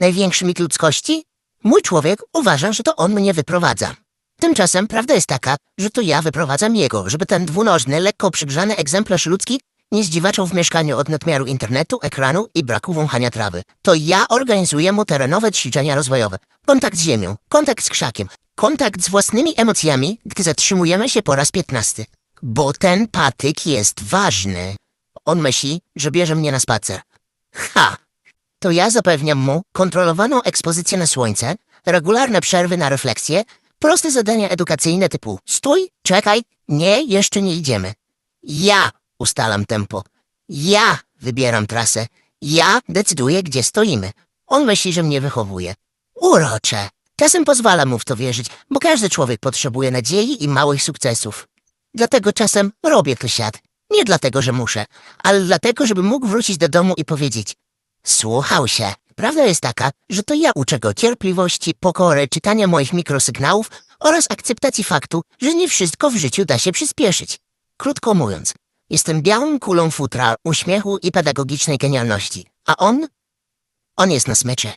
Największy mit ludzkości? Mój człowiek uważa, że to on mnie wyprowadza. Tymczasem prawda jest taka, że to ja wyprowadzam jego, żeby ten dwunożny, lekko przygrzany egzemplarz ludzki nie zdziwaczał w mieszkaniu od nadmiaru internetu, ekranu i braku wąchania trawy. To ja organizuję mu terenowe ćwiczenia rozwojowe. Kontakt z ziemią, kontakt z krzakiem, kontakt z własnymi emocjami, gdy zatrzymujemy się po raz piętnasty. Bo ten patyk jest ważny. On myśli, że bierze mnie na spacer. Ha! To ja zapewniam mu kontrolowaną ekspozycję na słońce, regularne przerwy na refleksję, proste zadania edukacyjne typu stój, czekaj, nie, jeszcze nie idziemy. Ja ustalam tempo. Ja wybieram trasę. Ja decyduję, gdzie stoimy. On myśli, że mnie wychowuje. Urocze. Czasem pozwala mu w to wierzyć, bo każdy człowiek potrzebuje nadziei i małych sukcesów. Dlatego czasem robię siad. Nie dlatego, że muszę, ale dlatego, żeby mógł wrócić do domu i powiedzieć Słuchał się. Prawda jest taka, że to ja uczę go cierpliwości, pokory, czytania moich mikrosygnałów oraz akceptacji faktu, że nie wszystko w życiu da się przyspieszyć. Krótko mówiąc, jestem białą kulą futra, uśmiechu i pedagogicznej genialności. A on? On jest na smycze.